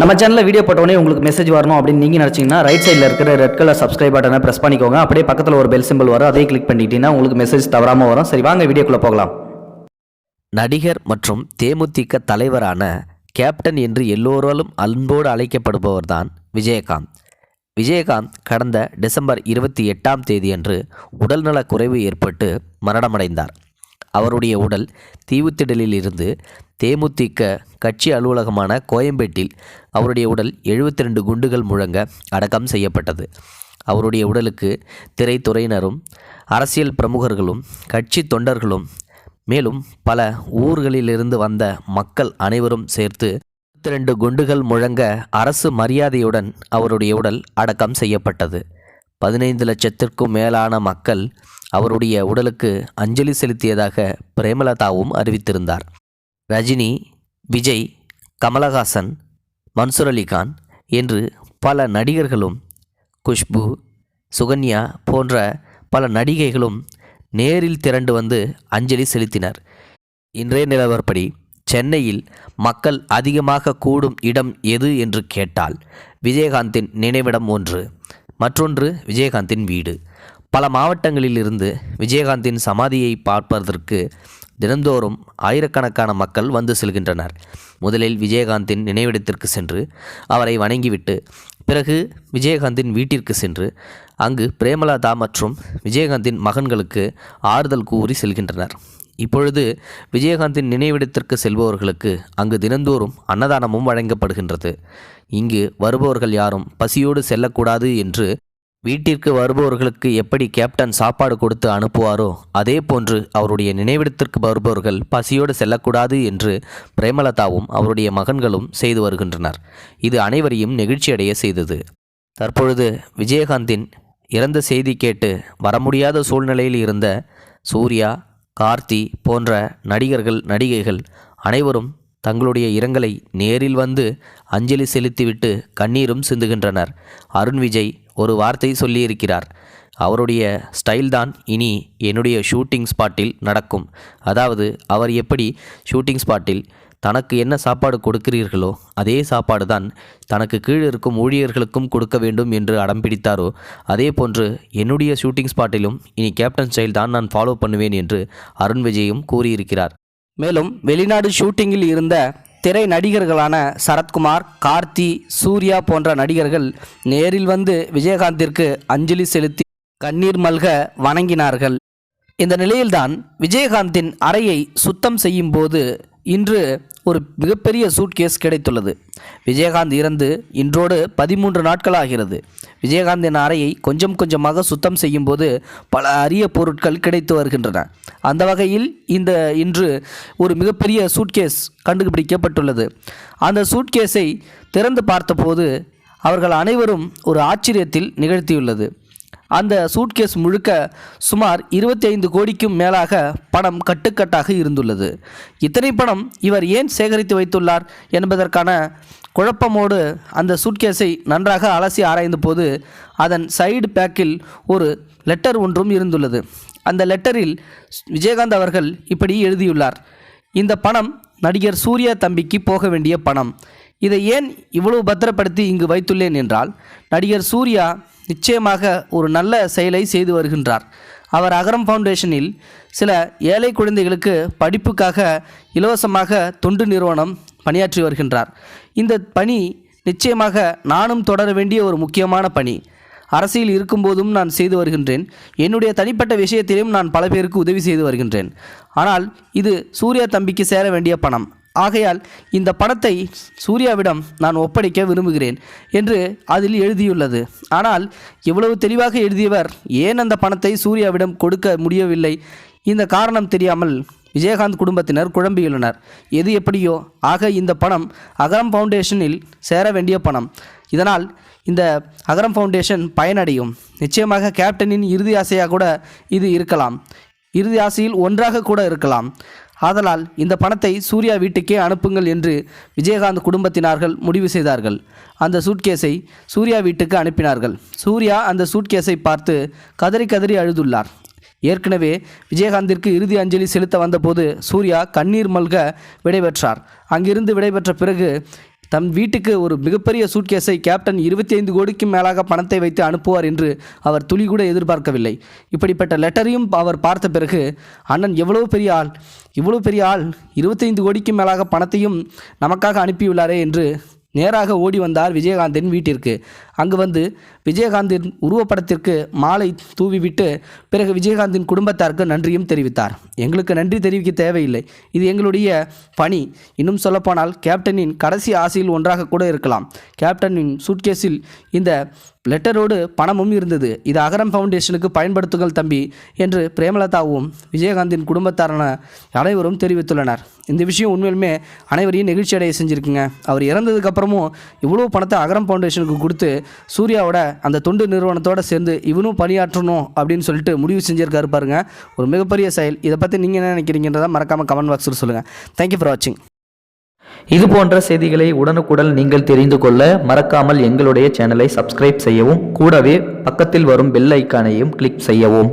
நம்ம சேனலில் வீடியோ போட்டோடனே உங்களுக்கு மெசேஜ் வரணும் அப்படின்னு நீங்கள் நினச்சிங்கன்னா ரைட் சைடில் இருக்கிற ரெட் கலர் சப்ஸ்கிரைப் பட்டனை ப்ரெஸ் பண்ணிக்கோங்க. அப்படியே பக்கத்தில் ஒரு பெல் சிம்பிள் வரும். அதே கிளிக் பண்ணிட்டீங்கன்னா உங்களுக்கு மெசேஜ் தவறாமல் வரும். சரி வாங்க வீடியோக்குள்ளே போகலாம். நடிகர் மற்றும் தேமுதிக தலைவரான கேப்டன் என்று எல்லோராலும் அன்போடு அழைக்கப்படுபவர்தான் விஜயகாந்த். விஜயகாந்த் கடந்த டிசம்பர் இருபத்தி எட்டாம் தேதியன்று உடல்நலக் குறைவு ஏற்பட்டு மரணமடைந்தார். அவருடைய உடல் தீவுத்திடலில் இருந்து தேமுதிக கட்சி அலுவலகமான கோயம்பேட்டில் அவருடைய உடல் 72 ரெண்டு குண்டுகள் முழங்க அடக்கம் செய்யப்பட்டது. அவருடைய உடலுக்கு திரைத்துறையினரும் அரசியல் பிரமுகர்களும் கட்சி தொண்டர்களும் மேலும் பல ஊர்களிலிருந்து வந்த மக்கள் அனைவரும் சேர்த்து ரெண்டு குண்டுகள் முழங்க அரசு மரியாதையுடன் அவருடைய உடல் அடக்கம் செய்யப்பட்டது. பதினைந்து லட்சத்திற்கும் மேலான மக்கள் அவருடைய உடலுக்கு அஞ்சலி செலுத்தியதாக பிரேமலதாவும் அறிவித்திருந்தார். ரஜினி விஜய் கமலஹாசன் மன்சூர் அலிகான் என்று பல நடிகர்களும் குஷ்பு சுகன்யா போன்ற பல நடிகைகளும் நேரில் திரண்டு வந்து அஞ்சலி செலுத்தினர். இன்றைய நிலவரப்படி சென்னையில் மக்கள் அதிகமாக கூடும் இடம் எது என்று கேட்டால் விஜயகாந்தின் நினைவிடம் ஒன்று. மற்றொன்று விஜயகாந்தின் வீடு. பல மாவட்டங்களிலிருந்து விஜயகாந்தின் சமாதியை பார்ப்பதற்கு தினந்தோறும் ஆயிரக்கணக்கான மக்கள் வந்து செல்கின்றனர். முதலில் விஜயகாந்தின் நினைவிடத்திற்கு சென்று அவரை வணங்கிவிட்டு பிறகு விஜயகாந்தின் வீட்டிற்கு சென்று அங்கு பிரேமலதா மற்றும் விஜயகாந்தின் மகன்களுக்கு ஆறுதல் கூறி செல்கின்றனர். இப்பொழுது விஜயகாந்தின் நினைவிடத்திற்கு செல்பவர்களுக்கு அங்கு தினந்தோறும் அன்னதானமும் வழங்கப்படுகின்றது. இங்கு வருபவர்கள் யாரும் பசியோடு செல்லக்கூடாது என்று வீட்டிற்கு வருபவர்களுக்கு எப்படி கேப்டன் சாப்பாடு கொடுத்து அனுப்புவாரோ அதே போன்று அவருடைய நினைவிடத்திற்கு வருபவர்கள் பசியோடு செல்லக்கூடாது என்று பிரேமலதாவும் அவருடைய மகன்களும் செய்து வருகின்றனர். இது அனைவரையும் நெகிழ்ச்சியடைய செய்தது. தற்பொழுது விஜயகாந்தின் இறந்த செய்தி கேட்டு வர முடியாத சூழ்நிலையில் இருந்த சூர்யா கார்த்தி போன்ற நடிகர்கள் நடிகைகள் அனைவரும் தங்களுடைய இரங்கலை நேரில் வந்து அஞ்சலி செலுத்திவிட்டு கண்ணீரும் சிந்துகின்றனர். அருண் விஜய் ஒரு வார்த்தை சொல்லியிருக்கிறார். அவருடைய ஸ்டைல்தான் இனி என்னுடைய ஷூட்டிங் ஸ்பாட்டில் நடக்கும். அதாவது அவர் எப்படி ஷூட்டிங் ஸ்பாட்டில் தனக்கு என்ன சாப்பாடு கொடுக்கிறீர்களோ அதே சாப்பாடு தான் தனக்கு கீழ் இருக்கும் ஊழியர்களுக்கும் கொடுக்க வேண்டும் என்று அடம் பிடித்தாரோ அதே போன்று என்னுடைய ஷூட்டிங் ஸ்பாட்டிலும் இனி கேப்டன் ஸ்டைல் தான் நான் ஃபாலோ பண்ணுவேன் என்று அருண் விஜயும் கூறியிருக்கிறார். மேலும் வெளிநாடு ஷூட்டிங்கில் இருந்த திரை நடிகர்களான சரத்குமார் கார்த்தி சூர்யா போன்ற நடிகர்கள் நேரில் வந்து விஜயகாந்திற்கு அஞ்சலி செலுத்தி கண்ணீர் மல்க வணங்கினார்கள். இந்த நிலையில்தான் விஜயகாந்தின் அறையை சுத்தம் செய்யும் போது இன்று ஒரு மிகப்பெரிய சூட்கேஸ் கிடைத்துள்ளது. விஜயகாந்த் இறந்து இன்றோடு பதிமூன்று நாட்கள் ஆகிறது விஜயகாந்தின் அறையை கொஞ்சம் கொஞ்சமாக சுத்தம் செய்யும்போது பல அரிய பொருட்கள் கிடைத்து வருகின்றன. அந்த வகையில் இந்த இன்று ஒரு மிகப்பெரிய சூட்கேஸ் கண்டுபிடிக்கப்பட்டுள்ளது. அந்த சூட்கேஸை திறந்து பார்த்தபோது அவர்கள் அனைவரும் ஒரு ஆச்சரியத்தில் நிகழ்த்தியுள்ளது. அந்த சூட்கேஸ் முழுக்க சுமார் 25 கோடிக்கும் மேலாக பணம் கட்டுக்கட்டாக இருந்துள்ளது. இத்தனை பணம் இவர் ஏன் சேகரித்து வைத்துள்ளார் என்பதற்கான குழப்பமோடு அந்த சூட்கேஸை நன்றாக அலசி ஆராய்ந்த போது அதன் சைடு பேக்கில் ஒரு லெட்டர் ஒன்றும் இருந்துள்ளது. அந்த லெட்டரில் விஜயகாந்த் அவர்கள் இப்படி எழுதியுள்ளார். இந்த பணம் நடிகர் சூர்யா தம்பிக்கு போக வேண்டிய பணம். இதை ஏன் இவ்வளவு பத்திரப்படுத்தி இங்கு வைத்துள்ளேன் என்றால் நடிகர் சூர்யா நிச்சயமாக ஒரு நல்ல செயலை செய்து வருகின்றார். அவர் அகரம் ஃபவுண்டேஷனில் சில ஏழை குழந்தைகளுக்கு படிப்புக்காக இலவசமாக தொண்டு நிறுவனம் பணியாற்றி வருகின்றார். இந்த பணி நிச்சயமாக நானும் தொடர வேண்டிய ஒரு முக்கியமான பணி. அரசியல் இருக்கும்போதும் நான் செய்து வருகின்றேன். என்னுடைய தனிப்பட்ட விஷயத்திலும் நான் பல பேருக்கு உதவி செய்து வருகின்றேன். ஆனால் இது சூர்யா தம்பிக்கு சேர வேண்டிய பணம். ஆகையால் இந்த பணத்தை சூர்யாவிடம் நான் ஒப்படைக்க விரும்புகிறேன் என்று அதில் எழுதியுள்ளது. ஆனால் இவ்வளவு தெளிவாக எழுதியவர் ஏன் அந்த பணத்தை சூர்யாவிடம் கொடுக்க முடியவில்லை? இந்த காரணம் தெரியாமல் விஜயகாந்த் குடும்பத்தினர் குழம்பியுள்ளனர். எது எப்படியோ ஆக இந்த பணம் அகரம் ஃபவுண்டேஷனில் சேர வேண்டிய பணம். இதனால் இந்த அகரம் ஃபவுண்டேஷன் பயனடையும். நிச்சயமாக கேப்டனின் இறுதி ஆசையாக கூட இது இருக்கலாம். இறுதி ஆசையில் ஒன்றாக கூட இருக்கலாம். ஆதலால் இந்த பணத்தை சூர்யா வீட்டுக்கே அனுப்புங்கள் என்று விஜயகாந்த் குடும்பத்தினார்கள் முடிவு செய்தார்கள். அந்த சூட்கேஸை சூர்யா வீட்டுக்கு அனுப்பினார்கள். சூர்யா அந்த சூட்கேஸை பார்த்து கதறி கதறி அழுதுள்ளார். ஏற்கனவே விஜயகாந்திற்கு இறுதி அஞ்சலி செலுத்த வந்தபோது சூர்யா கண்ணீர் மல்க விடைபெற்றார். அங்கிருந்து விடைபெற்ற பிறகு தம் வீட்டுக்கு ஒரு மிகப்பெரிய சூட்கேஸை கேப்டன் இருபத்தி ஐந்து கோடிக்கும் மேலாக பணத்தை வைத்து அனுப்புவார் என்று அவர் துளி கூட எதிர்பார்க்கவில்லை. இப்படிப்பட்ட லெட்டரையும் அவர் பார்த்த பிறகு அண்ணன் எவ்வளோ பெரிய ஆள் இவ்வளோ பெரிய ஆள் இருபத்தைந்து கோடிக்கும் மேலாக பணத்தையும் நமக்காக அனுப்பியுள்ளாரே என்று நேராக ஓடி வந்தார் விஜயகாந்தின் வீட்டிற்கு. அங்கு வந்து விஜயகாந்தின் உருவப்படத்திற்கு மாலை தூவிவிட்டு பிறகு விஜயகாந்தின் குடும்பத்தாருக்கு நன்றியும் தெரிவித்தார். எங்களுக்கு நன்றி தெரிவிக்க தேவையில்லை. இது எங்களுடைய பணி. இன்னும் சொல்லப்போனால் கேப்டனின் கடைசி ஆசையில் ஒன்றாக கூட இருக்கலாம். கேப்டனின் சூட்கேஸில் இந்த லெட்டரோடு பணமும் இருந்தது. இது அகரம் ஃபவுண்டேஷனுக்கு பயன்படுத்துங்கள் தம்பி என்று பிரேமலதாவும் விஜயகாந்தின் குடும்பத்தாரான அனைவரும் தெரிவித்துள்ளனர். இந்த விஷயம் உண்மையிலுமே அனைவரையும் நெகிழ்ச்சி அடைய செஞ்சுருக்குங்க. அவர் இறந்ததுக்கப்புறமும் இவ்வளோ பணத்தை அகரம் ஃபவுண்டேஷனுக்கு கொடுத்து சூர்யாவோட அந்த தொண்டு நிறுவனத்தோடு சேர்ந்து இவனும் பணியாற்றணும் அப்படின்னு சொல்லிட்டு முடிவு செஞ்சிருக்காரு பாருங்க. ஒரு மிகப்பெரிய செயல். இதை பற்றி நீங்கள் என்ன நினைக்கிறீங்கன்றதை மறக்காமல் கமெண்ட் பாக்ஸில் சொல்லுங்கள் தேங்க்யூ ஃபார் வாட்சிங் இது போன்ற செய்திகளை உடனுக்குடன் நீங்கள் தெரிந்து கொள்ள மறக்காமல் எங்களுடைய சேனலை சப்ஸ்கிரைப் செய்யவும் கூடவே பக்கத்தில் வரும் பெல் ஐக்கானையும் கிளிக் செய்யவும்.